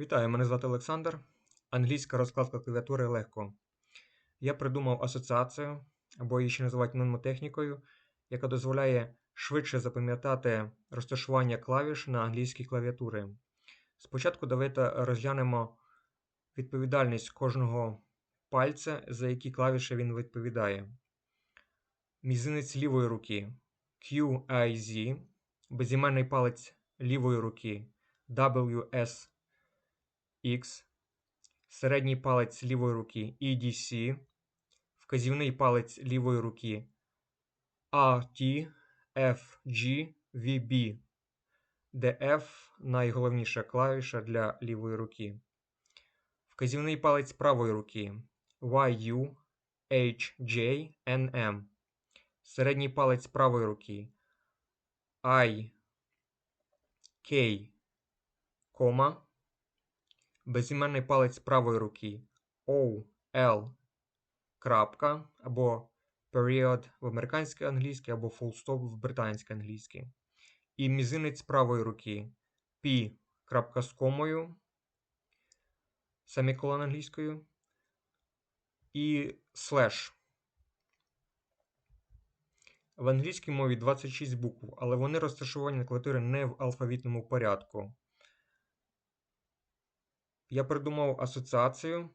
Вітаю, мене звати Олександр. Англійська розкладка клавіатури легко. Я придумав асоціацію, або її ще називають мнемотехнікою, яка дозволяє швидше запам'ятати розташування клавіш на англійській клавіатурі. Спочатку давайте розглянемо відповідальність кожного пальця, за які клавіші він відповідає. Мізинець лівої руки QIZ, безіменний палець лівої руки WS X, середній палець лівої руки EDC, вказівний палець лівої руки AT, FG, VB, де F найголовніша клавіша для лівої руки. Вказівний палець правої руки YU, HJ, NM. Середній палець правої руки I, K, кома безіменний палець правої руки. O, L, крапка, або period в американській англійській, або full stop в британській англійській. І мізинець правої руки. P, крапка з комою, семіколон англійською, і слеш. В англійській мові 26 букв, але вони розташовані на клавіатурі не в алфавітному порядку. Я придумав асоціацію.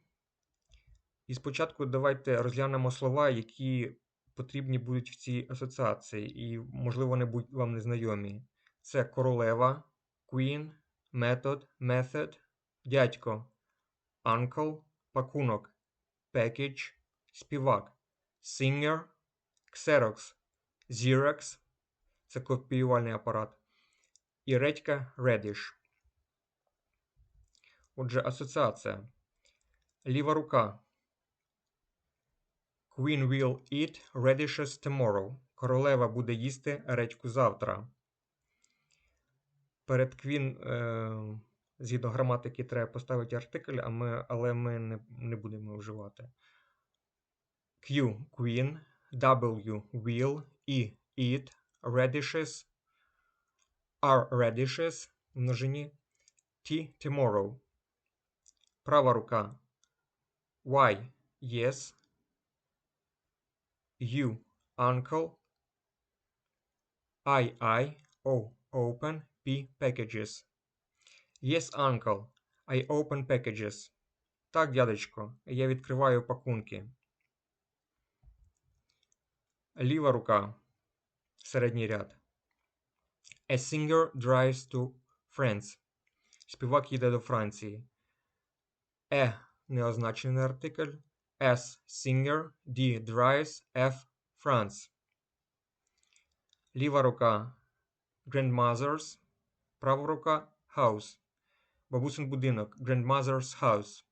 І спочатку давайте розглянемо слова, які потрібні будуть в цій асоціації, і, можливо, вони будуть вам незнайомі. Це королева, queen, метод, method, дядько, uncle, пакунок, package, співак, singer, xerox, xerox, це копіювальний апарат, і редька radish. Отже, асоціація. Ліва рука. Queen will eat radishes tomorrow. Королева буде їсти редьку завтра. Перед Queen, е, згідно граматики, треба поставити артикль, а ми, але ми не, не будемо вживати. Q. Queen. W. Will. E. Eat. Radishes. Are radishes. Множині. T. Tomorrow. Права рука. Y. Yes. U. Uncle. I. I. O. Open. P. Packages. Yes, uncle. I open packages. Так, дядечко, я відкриваю пакунки. Ліва рука. Середній ряд. A singer drives to France. Співак їде до Франції. E неозначений артикль. S. Singer. D. Drives. F. France. Ліва рука Grandmother's. Права рука House. Бабусин будинок. Grandmother's house.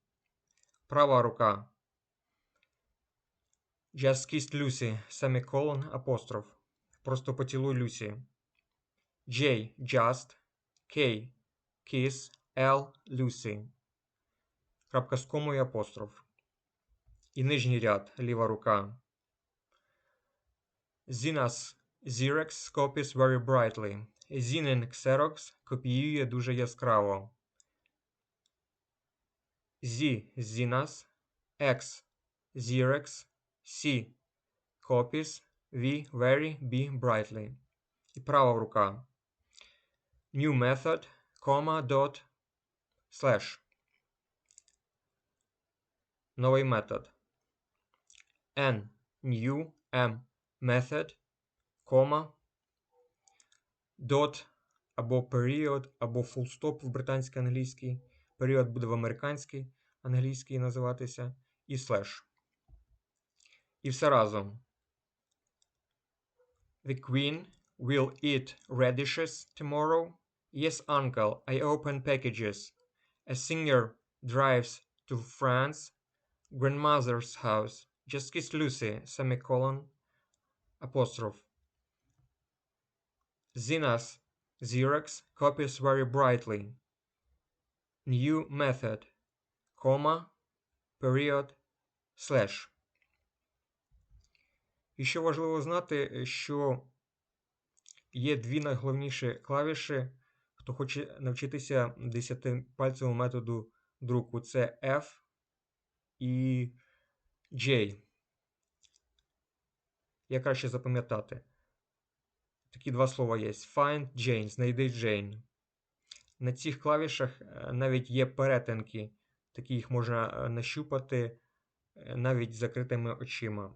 Права рука. Just kissed Lucy. Семиколон. Апостроф. Просто поцілуй Люсі. J. Just. K. Kiss. L. Lucy. Крапка з комою апостроф. І нижній ряд. Ліва рука. Zinas Xerox copies very brightly. Zinin Xerox копіює дуже яскраво. Z Zinas, X Xerox, C copies, V very, B brightly. І права рука. New method, comma, dot, slash. Новий метод. N new M method, кома, dot або period, або full stop в британській англійській. Період буде в американській англійській називатися. І слеш. І все разом. The Queen will eat radishes tomorrow. Yes, uncle, I open packages. A singer drives to France. Grandmother's house. Just kiss Lucy, semicolon, apostrophe. Zinas, Xerox, copies very brightly. New method, comma, period, slash. І ще важливо знати, що є дві найголовніші клавіші, Хто хоче навчитися 10-пальцевому методу друку, це F і J. Як краще запам'ятати? Такі два слова є: Find Jane, знайди Jane. На цих клавішах е, навіть є перетинки, такі їх можна е, нащупати е, навіть закритими очима.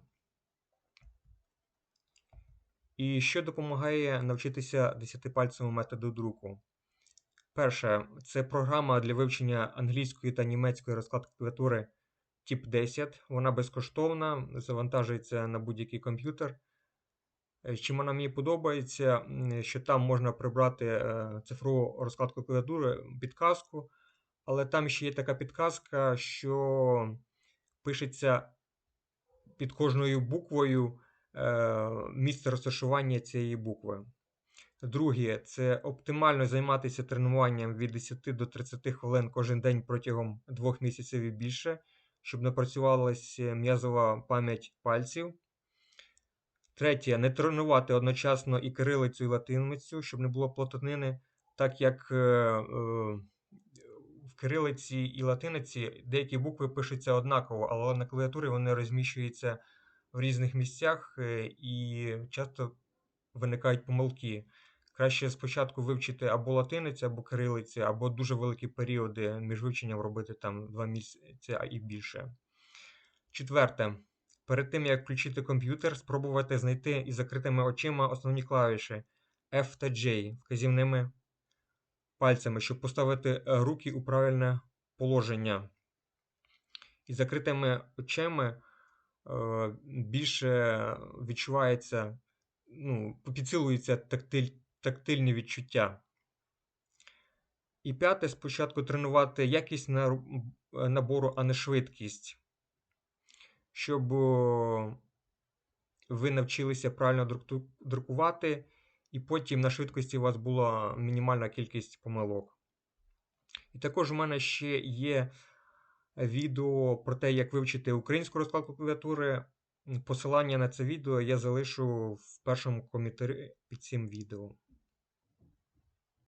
І що допомагає навчитися 10-пальцевому методу друку? Перше, це програма для вивчення англійської та німецької розкладки клавіатури тип 10. Вона безкоштовна, завантажується на будь-який комп'ютер. Е, Чим вона мені подобається, що там можна прибрати е, цифрову розкладку клавіатури, підказку, але там ще є така підказка, що пишеться під кожною буквою е, місце розташування цієї букви. Друге, це оптимально займатися тренуванням від 10 до 30 хвилин кожен день протягом двох місяців і більше, щоб напрацювалася м'язова пам'ять пальців. Третє, не тренувати одночасно і кирилицю, і латиницю, щоб не було плотнини, так як е, е, в кирилиці і латиниці деякі букви пишуться однаково, але на клавіатурі вони розміщуються в різних місцях е, і часто виникають помилки. Краще спочатку вивчити або латиницю, або кирилиці, або дуже великі періоди між вивченням робити там два місяці а і більше. Четверте. Перед тим як включити комп'ютер, спробувати знайти із закритими очима основні клавіші F та J вказівними пальцями, щоб поставити е, руки у правильне положення. Із закритими очима е, більше відчувається, ну, підсилуються тактиль, тактильні відчуття. І п'яте, спочатку тренувати якість набору, а не швидкість щоб ви навчилися правильно друкувати, і потім на швидкості у вас була мінімальна кількість помилок. І також у мене ще є відео про те, як вивчити українську розкладку клавіатури. Посилання на це відео я залишу в першому коментарі під цим відео.